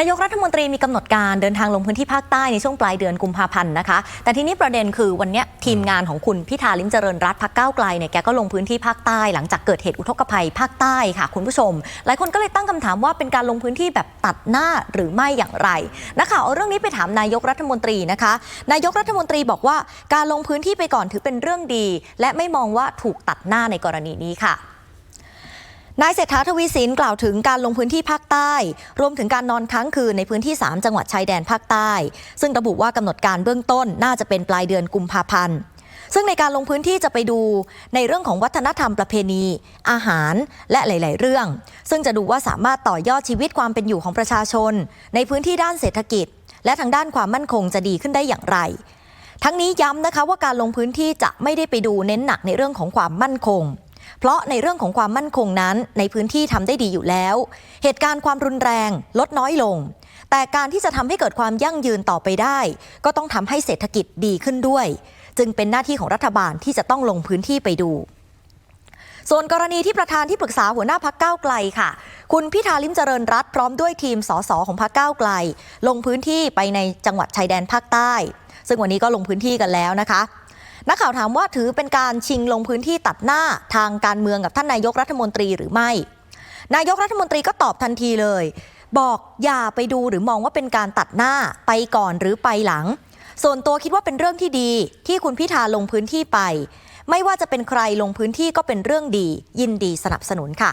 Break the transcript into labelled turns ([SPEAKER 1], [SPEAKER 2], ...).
[SPEAKER 1] นายกรัฐมนตรีมีกำหนดการเดินทางลงพื้นที่ภาคใต้ในช่วงปลายเดือนกุมภาพันธ์นะคะ แต่ทีนี้ประเด็นคือวันเนี้ยทีมงานของคุณพิธาลิมเจริญรัตน์พักก้าวไกลเนี่ยแกก็ลงพื้นที่ภาคใต้ หลังจากเกิดเหตุอุทกภัยภาคใต้ค่ะ คุณผู้ชม หลายคนก็เลยตั้งคำถามว่าเป็นการลงพื้นที่แบบตัดหน้าหรือไม่อย่างไรนักข่าวเอาเรื่องนี้ไปถามนายกรัฐมนตรีนะคะ นายกรัฐมนตรีบอกว่าการลงพื้นที่ไปก่อนถือเป็นเรื่องดี และไม่มองว่าถูกตัดหน้าในกรณีนี้ค่ะ นายเศรษฐาทวีสินกล่าวถึงการลงพื้นที่ภาคใต้ รวมถึงการนอนค้างคืนในพื้นที่ 3 จังหวัดชายแดนภาคใต้ ซึ่งระบุว่ากำหนดการเบื้องต้นน่าจะเป็นปลายเดือนกุมภาพันธ์ซึ่งในการลงพื้นที่จะไปดูในเรื่องของวัฒนธรรมประเพณี อาหารและหลาย ๆ เรื่อง ซึ่งจะดูว่าสามารถต่อยอดชีวิตความเป็นอยู่ของประชาชน ในพื้นที่ด้านเศรษฐกิจ และทางด้านความมั่นคงจะดีขึ้นได้อย่างไร ทั้งนี้ย้ำนะคะว่าการลงพื้นที่จะไม่ได้ไปดูเน้นหนักในเรื่องของความมั่นคง เพราะในเรื่องของความมั่นคงนั้น ในพื้นที่ทำได้ดีอยู่แล้ว เหตุการณ์ความรุนแรงลดน้อยลง แต่การที่จะทำให้เกิดความยั่งยืนต่อไปได้ ก็ต้องทำให้เศรษฐกิจดีขึ้นด้วย จึงเป็นหน้าที่ของรัฐบาลที่จะต้องลงพื้นที่ไปดูส่วนกรณีที่ประธานที่ปรึกษาหัวหน้าพักก้าวไกลค่ะ คุณพิธาลิมเจริญรัตพร้อมด้วยทีมสสของพักก้าวไกล ลงพื้นที่ไปในจังหวัดชายแดนภาคใต้ ซึ่งวันนี้ก็ลงพื้นที่กันแล้วนะคะ นักข่าวถามว่าถือเป็นการชิงลงพื้นที่ตัดหน้าทางการเมืองกับท่านนายกรัฐมนตรีหรือไม่ นายกรัฐมนตรีก็ตอบทันทีเลย บอกอย่าไปดูหรือมองว่าเป็นการตัดหน้าไปก่อนหรือไปหลัง ส่วนตัวคิดว่าเป็นเรื่องที่ดี ที่คุณพิธาลงพื้นที่ไป ไม่ว่าจะเป็นใครลงพื้นที่ก็เป็นเรื่องดี ยินดีสนับสนุนค่ะ